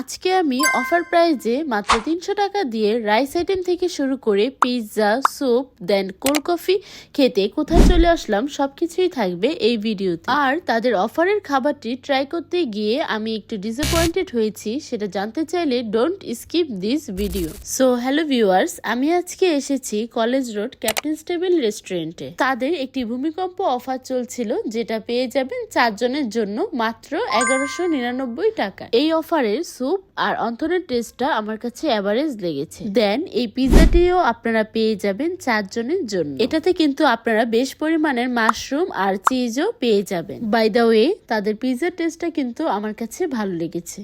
আজকে আমি অফার প্রাইজে মাত্র তিনশো টাকা দিয়ে রাইস আইটেম থেকে শুরু করে pizza soup then cold coffee খেতে কোথায় চলে আসলাম সব কিছুই থাকবে এই ভিডিওতে আর তাদের অফারের খাবারটি ট্রাই করতে গিয়ে আমি একটু ডিসঅ্যাপয়েন্টেড হয়েছি, সেটা জানতে চাইলে don't skip this video so hello viewers আমি আজকে এসেছি কলেজ রোড ক্যাপ্টেন টেবিল রেস্টুরেন্টে তাদের একটি ভূমিকম্প অফার চলছিল, যেটা পেয়ে যাবেন চারজনের জন্য মাত্র এগারোশো নিরানব্বই টাকা। এই অফারের স্যুপ আর অন্তরের টেস্টটা আমার কাছে অ্যাভারেজ লেগেছে। দেন এই পিৎজাটিও আপনারা পেয়ে যাবেন চারজনের জন্য। এটাতে কিন্তু আপনারা বেশ পরিমাণের মাশরুম আর চিজও পেয়ে যাবেন। বাই দ্য ওয়ে তাদের পিৎজার টেস্টটা কিন্তু আমার কাছে ভালো লেগেছে।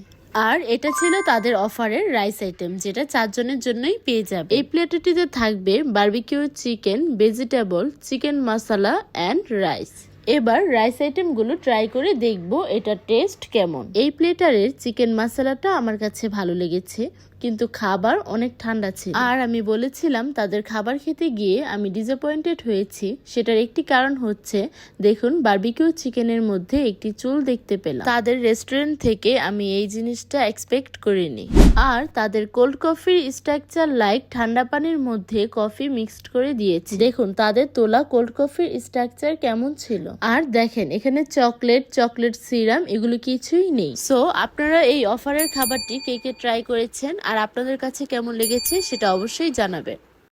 আর এটা ছিল তাদের অফারের রাইস আইটেম যেটা চারজনের জন্যই পেয়ে যাবে এই প্লেটটিতে থাকবে barbecue chicken vegetable chicken masala and rice এবার রাইস আইটেমগুলো ট্রাই করে দেখব এটা টেস্ট কেমন। এই প্লেটারের চিকেন মশলাটা আমার কাছে ভালো লেগেছে। কিন্তু খাবার অনেক ঠান্ডা ছিল। আর আমি বলেছিলাম, তাদের খাবার খেতে গিয়ে আমি ডিসঅ্যাপয়েন্টেড হয়েছি। সেটার একটি কারণ হচ্ছে, দেখুন বার্বিকিউ চিকেনের মধ্যে একটি চুল দেখতে পেলাম। তাদের রেস্টুরেন্ট থেকে আমি এই জিনিসটা এক্সপেক্ট করিনি। আর তাদের কোল্ড কফির স্ট্রাকচার লাইক ঠান্ডা পানির মধ্যে কফি মিক্সড করে দিয়েছে। দেখুন, তাদের তোলা কোল্ড কফির স্ট্রাকচার কেমন ছিল। আর দেখেন, এখানে চকলেট চকলেট সিরাম এগুলো কিছুই নেই। সো আপনারা এই অফারের খাবারটি কে কে ট্রাই করেছেন আর আপনাদের কাছে কেমন লেগেছে সেটা অবশ্যই জানাবেন।